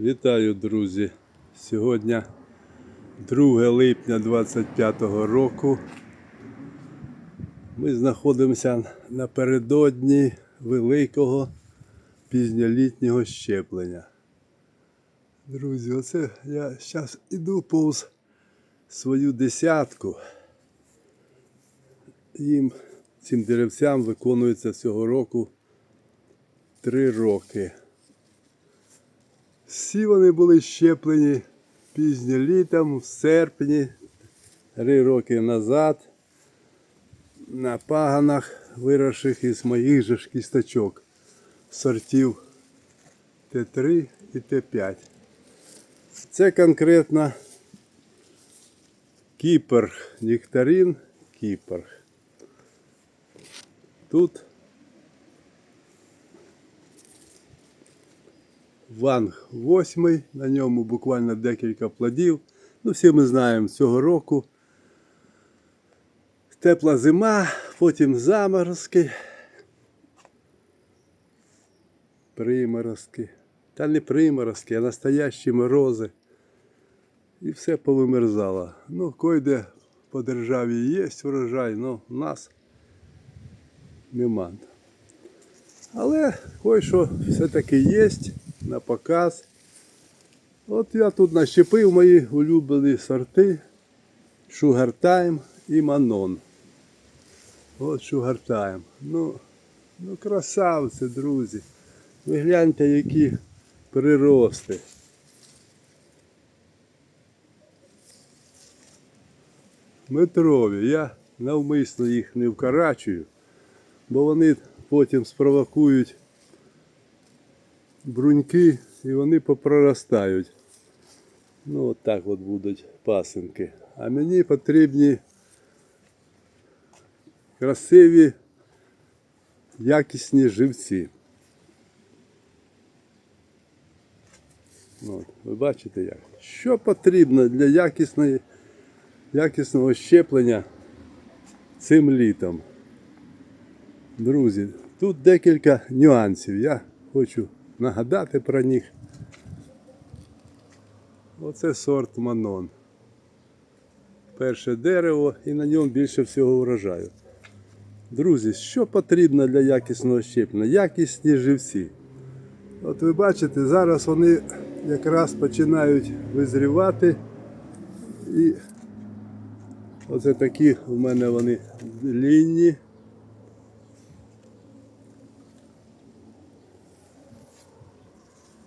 Вітаю, друзі! Сьогодні 2 липня 25 року. Ми знаходимося напередодні великого пізньолітнього щеплення. Друзі, оце я зараз іду повз свою десятку. Їм, цим деревцям виконується цього року 3 роки. Всі вони були щеплені пізньо літом, в серпні, три роки назад, на паганах, виросших із моїх же ж кісточок, сортів Т3 і Т5. Це конкретно кіпер, нектарин, кіпер. Тут Ванг 8, на ньому буквально декілька плодів. Ну, всі ми знаємо цього року. Тепла зима, потім заморозки. Приморозки. Та не приморозки, а настоящі морози. І все повимерзало. Ну, койде по державі є врожай, але в нас нема. Але кое-що все-таки є на показ. От я тут нащепив мої улюблені сорти Sugar Time і Manon. От Sugar Time. Ну, ну красавці, друзі. Ви гляньте, які прирости. Метрові. Я навмисно їх не вкарачую, бо вони потім спровокують бруньки і вони попроростають. Ну, от так от будуть пасинки. А мені потрібні красиві, якісні живці. От, ви бачите як? Що потрібно для якісної, якісного щеплення цим літом? Друзі, тут декілька нюансів. Я хочу нагадати про них. Оце сорт Манон. Перше дерево і на ньому більше всього врожаю. Друзі, що потрібно для якісного щеплення? Якісні живці. От ви бачите, зараз вони якраз починають визрівати. І оце такі у мене вони лінні.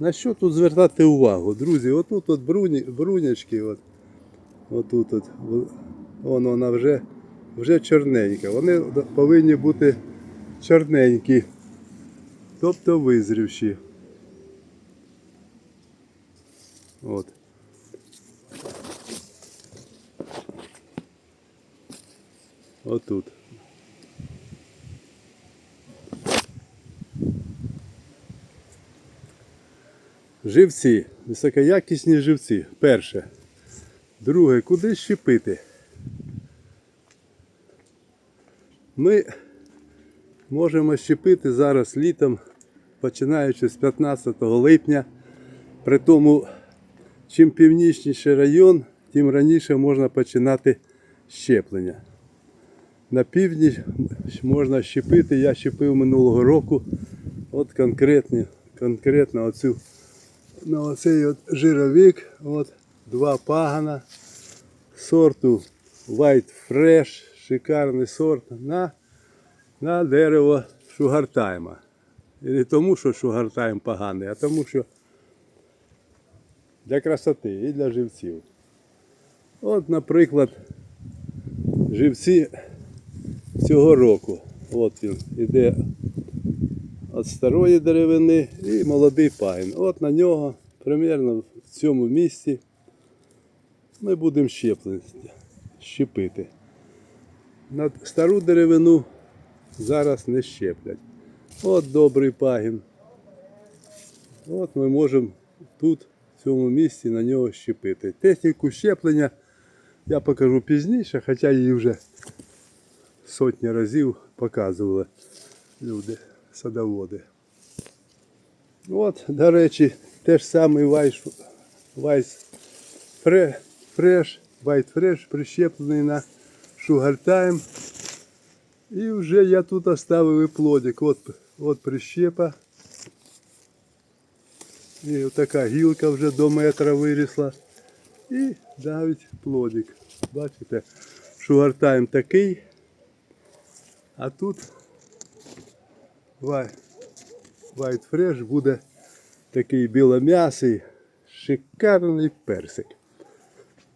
На що тут звертати увагу, друзі? Отут от бруні, брунячки, от, отут от, вон вона вже, вже чорненька. Вони повинні бути чорненькі, тобто визрівші. От. Отут. Живці, високоякісні живці. Перше. Друге, куди щепити? Ми можемо щепити зараз літом, починаючи з 15 липня. При тому, чим північніший район, тим раніше можна починати щеплення. На півдні можна щепити, я щепив минулого року. От конкретно, конкретно оцю на оцей от жировик, от два пагана сорту White Fresh, шикарний сорт на, на дерево шугартайма. І не тому, що шугартайм поганий, а тому, що для красоти і для живців. От, наприклад, живці цього року. От він іде від старої деревини і молодий пайн. От на нього примерно в цьому місці ми будемо щепити. На стару деревину зараз не щеплять. От добрий пагін. От ми можемо тут, в цьому місці, на нього щепити. Техніку щеплення я покажу пізніше, хоча її вже сотні разів показували люди, садоводи. От, до речі, те ж самий вайс, вайс фре, фреш, вайт фреш прищеплений на Time. І вже я тут оставив і плодик. От, от прищепа. І така гілка вже до метра вирісла. І навіть плодик. Бачите, Time такий. А тут White Fresh буде такий білом'ясий, шикарний персик.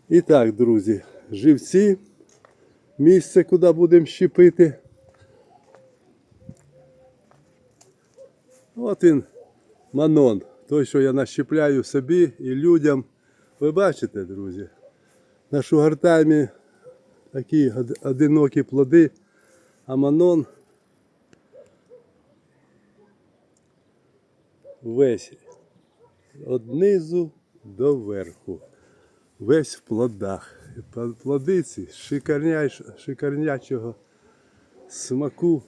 І так, друзі, живці, місце, куди будемо щепити. От він, манон, той, що я нащепляю собі і людям. Ви бачите, друзі, на шугартаймі такі одинокі плоди, а манон весь від низу до верху. Весь в плодах. Плодиці шикарняч- шикарнячого смаку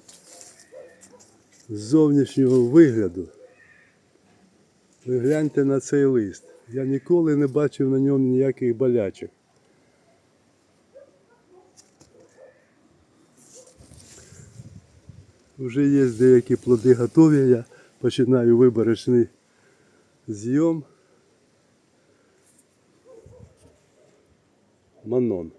зовнішнього вигляду. Ви гляньте на цей лист. Я ніколи не бачив на ньому ніяких болячок. Вже є деякі плоди готові, я починаю виборочний зйом. Манон.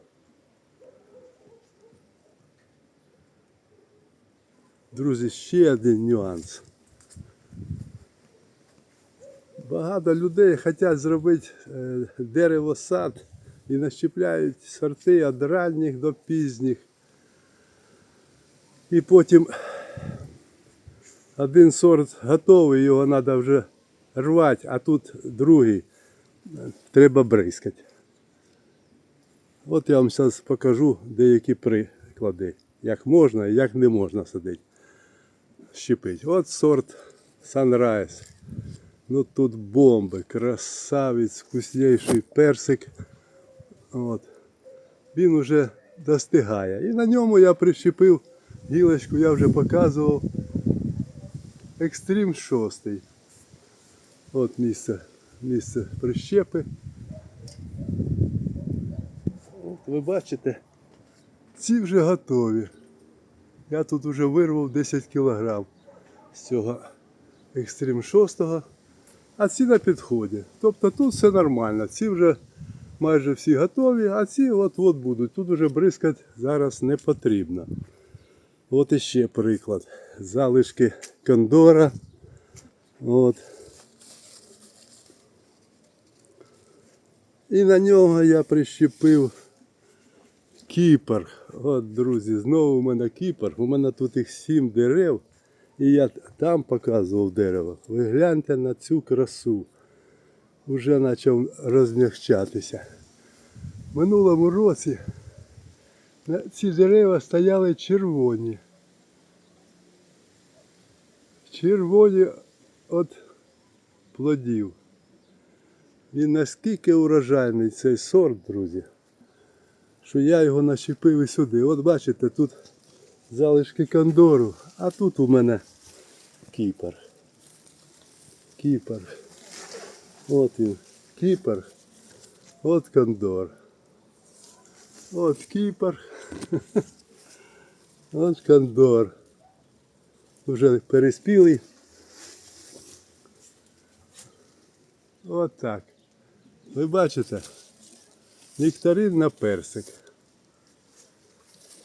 Друзі, ще один нюанс. Багато людей хочуть зробити е, дерево-сад і нащепляють сорти від ранніх до пізніх. І потім один сорт готовий, його треба вже рвати, а тут другий треба бризкати. От я вам зараз покажу деякі приклади, як можна і як не можна садити. Щепить. От сорт Sunrise. Ну тут бомби, красавець, вкусніший персик. От. Він уже достигає. І на ньому я прищепив гілочку, я вже показував. Екстрім 6. От місце, місце прищепи. От ви бачите, ці вже готові. Я тут вже вирвав 10 кг з цього екстрім 6, а ці на підході. Тобто тут все нормально. Ці вже майже всі готові, а ці от-от будуть. Тут вже бризкати зараз не потрібно. От іще приклад. Залишки кондора. От. І на нього я прищепив кіпер. От, друзі, знову у мене кіпер. У мене тут їх сім дерев. І я там показував дерево. Ви гляньте на цю красу. Уже почав розмягчатися. Минулому році ці дерева стояли червоні. Червоні від плодів. Він наскільки урожайний цей сорт, друзі, що я його нащепив і сюди. От бачите, тут залишки кондору, а тут у мене кіпер. Кіпер. От він. Кіпер. От кондор. От кіпер. От кондор. Вже переспілий. От так. Ви бачите? Нектарин на персик.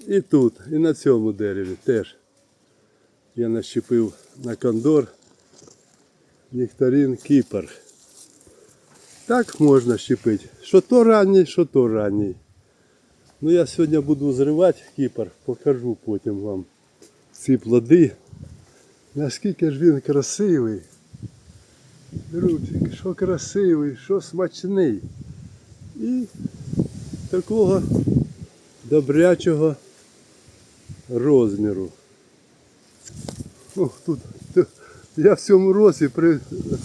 І тут, і на цьому дереві теж. Я нащепив на кондор нектарин кіпер. Так можна щепити. Що то ранній, що то ранній. Ну я сьогодні буду зривати кіпер, покажу потім вам ці плоди. Наскільки ж він красивий. Друзі, що красивий, що смачний. І такого добрячого розміру. Ох, тут, я в цьому році при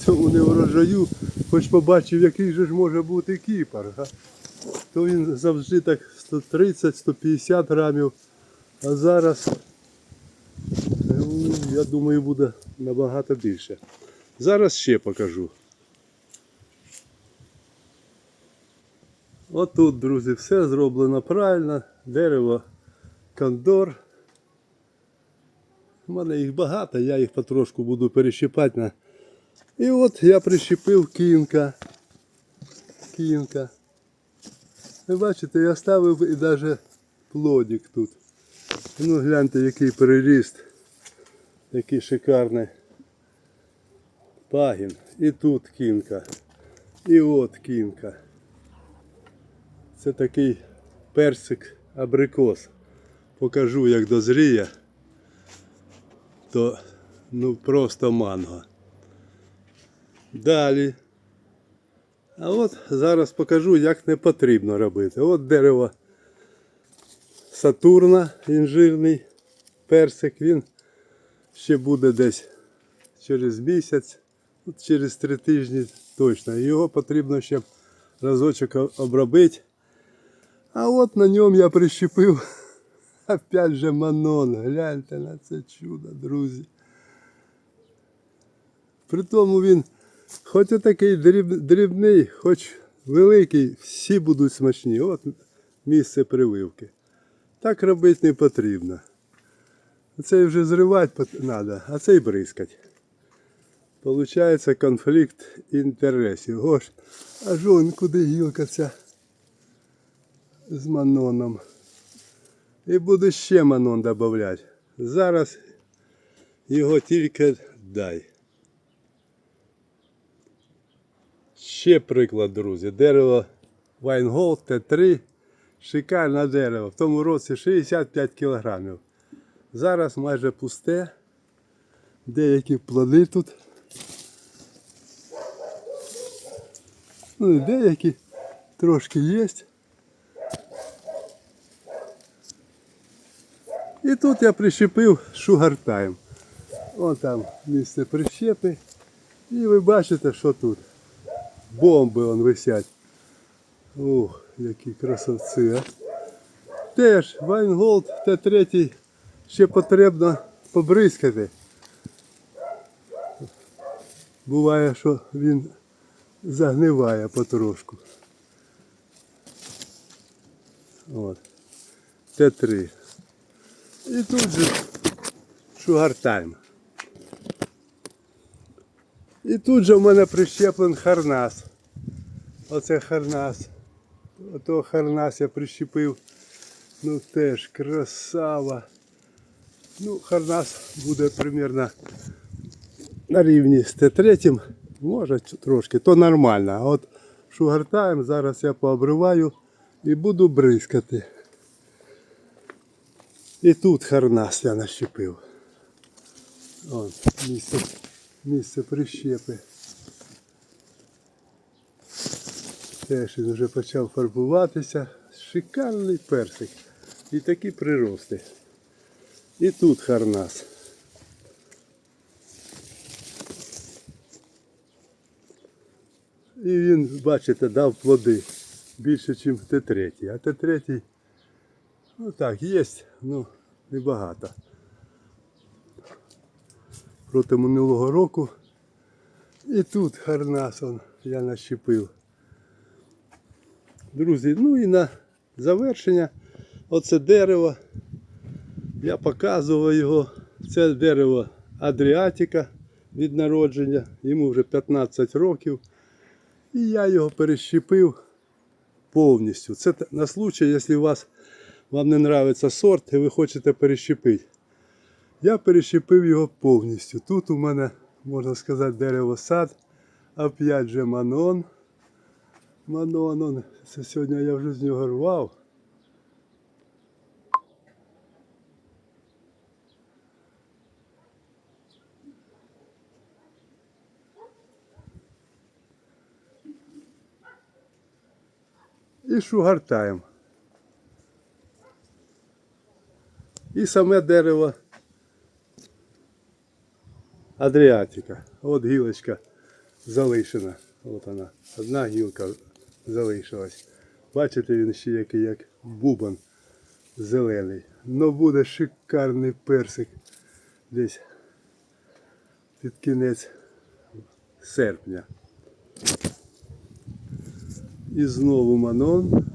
цьому неврожаю хоч побачив, який же ж може бути кіпар. А? То він завжди так 130-150 грамів, а зараз, я думаю, буде набагато більше. Зараз ще покажу. Отут, друзі, все зроблено правильно, дерево кондор. У мене їх багато, я їх потрошку буду перещіпати. На... І от я прищепив кінка. Кінка. Ви бачите, я ставив і навіть плодик тут. Ну гляньте який переріст. Який шикарний пагін. І тут кінка. І от кінка. Це такий персик абрикос. Покажу, як дозріє. То ну просто манго. Далі. А от зараз покажу, як не потрібно робити. От дерево Сатурна, інжирний персик. Він ще буде десь через місяць, через три тижні точно. Його потрібно ще разочок обробити. А от на ньому я прищепив опять же манон. Гляньте на це чудо, друзі. При тому він хоч і такий дріб, дрібний, хоч великий, всі будуть смачні. От місце прививки. Так робити не потрібно. Цей вже зривати треба, а цей бризкать. Получається конфлікт інтересів. Гош, а жон куди гілка ця з маноном. І буду ще манон додати. Зараз його тільки дай. Ще приклад, друзі. Дерево Вайнголд Т3. Шикарне дерево. В тому році 65 кілограмів. Зараз майже пусте. Деякі плоди тут. Ну і деякі трошки є. І тут я прищепив Time. Вон там місце прищепи. І ви бачите, що тут. Бомби вон висять. Ух, які красавці, а. Теж Вайнголд Т3 ще потрібно побризкати. Буває, що він загниває потрошку. От. Т3. І тут же Time. І тут же в мене прищеплен харнас. Оце харнас. Ото харнас я прищепив. Ну теж красава. Ну, харнас буде примерно на рівні з Т3, може трошки, то нормально. А от шугартаєм зараз я пообриваю і буду бризкати. І тут харнас я нащепив. Вон, місце, місце прищепи. Теж він вже почав фарбуватися. Шикарний персик. І такі прирости. І тут харнас. І він, бачите, дав плоди більше, ніж Т3. А Т3, ну так, є, ну небагато. Проти минулого року. І тут харнас он, я нащепив. Друзі, ну і на завершення оце дерево. Я показував його. Це дерево Адріатика від народження. Йому вже 15 років. І я його перещепив повністю. Це на случай, якщо вас, вам не подобається сорт і ви хочете перещепити. Я перещепив його повністю. Тут у мене, можна сказати, дерево сад. Опять же манон. Манон, це сьогодні я вже з нього рвав. І шугартаємо. І саме дерево Адріатика. От гілочка залишена. От вона. Одна гілка залишилась. Бачите, він ще який як бубон зелений. Ну буде шикарний персик десь під кінець серпня. І знову Манон.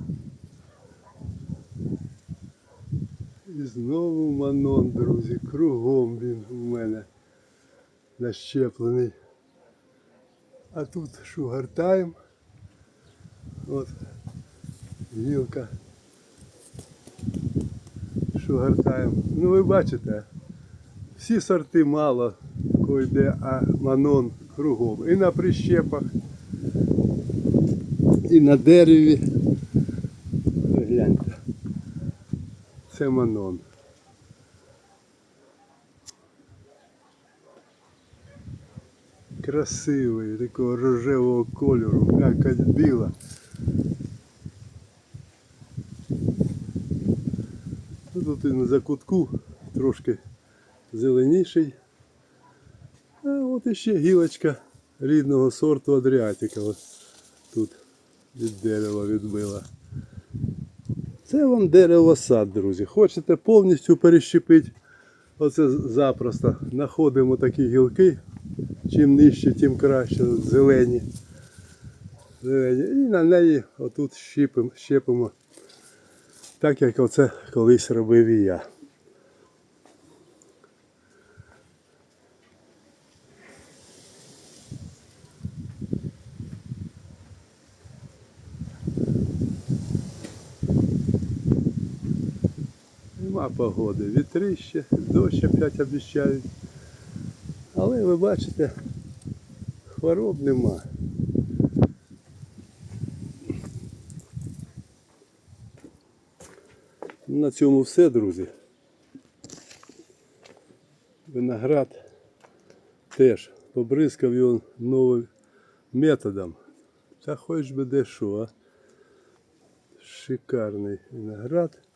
І знову Манон, друзі. Кругом він у мене нащеплений. А тут шугартайм. От гілка. Шугартайм. Ну ви бачите, всі сорти мало койде, а манон кругом. І на прищепах, і на дереві. Гляньте. Це манон. Красивий, такого рожевого кольору, м'якоть біла. Ну, Тут він за кутку трошки зеленіший. А от іще гілочка рідного сорту Адріатика. Ось тут від дерева відбила. Це вам дерево сад, друзі. Хочете повністю перещепити, оце запросто. Знаходимо такі гілки. Чим нижче, тим краще. Зелені. Зелені. І на неї отут щепимо, щепимо. Так як оце колись робив і я. Нема погоди. Вітрище, дощ опять обіцяють. Але ви бачите, хвороб нема. На цьому все, друзі. Виноград теж побризкав його новим методом. Та хоч би де що. Шикарний виноград.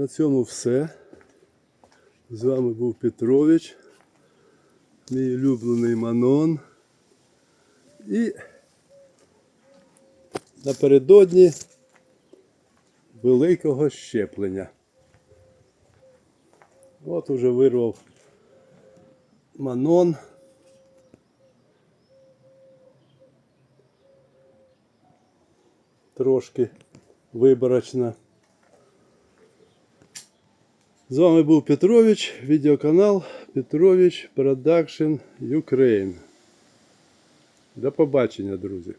На цьому все. З вами був Петрович, мій улюблений Манон. І напередодні великого щеплення. От уже вирвав Манон. Трошки виборочно. З вами був Петрович, відеоканал Петрович Production Ukraine. До побачення, друзі.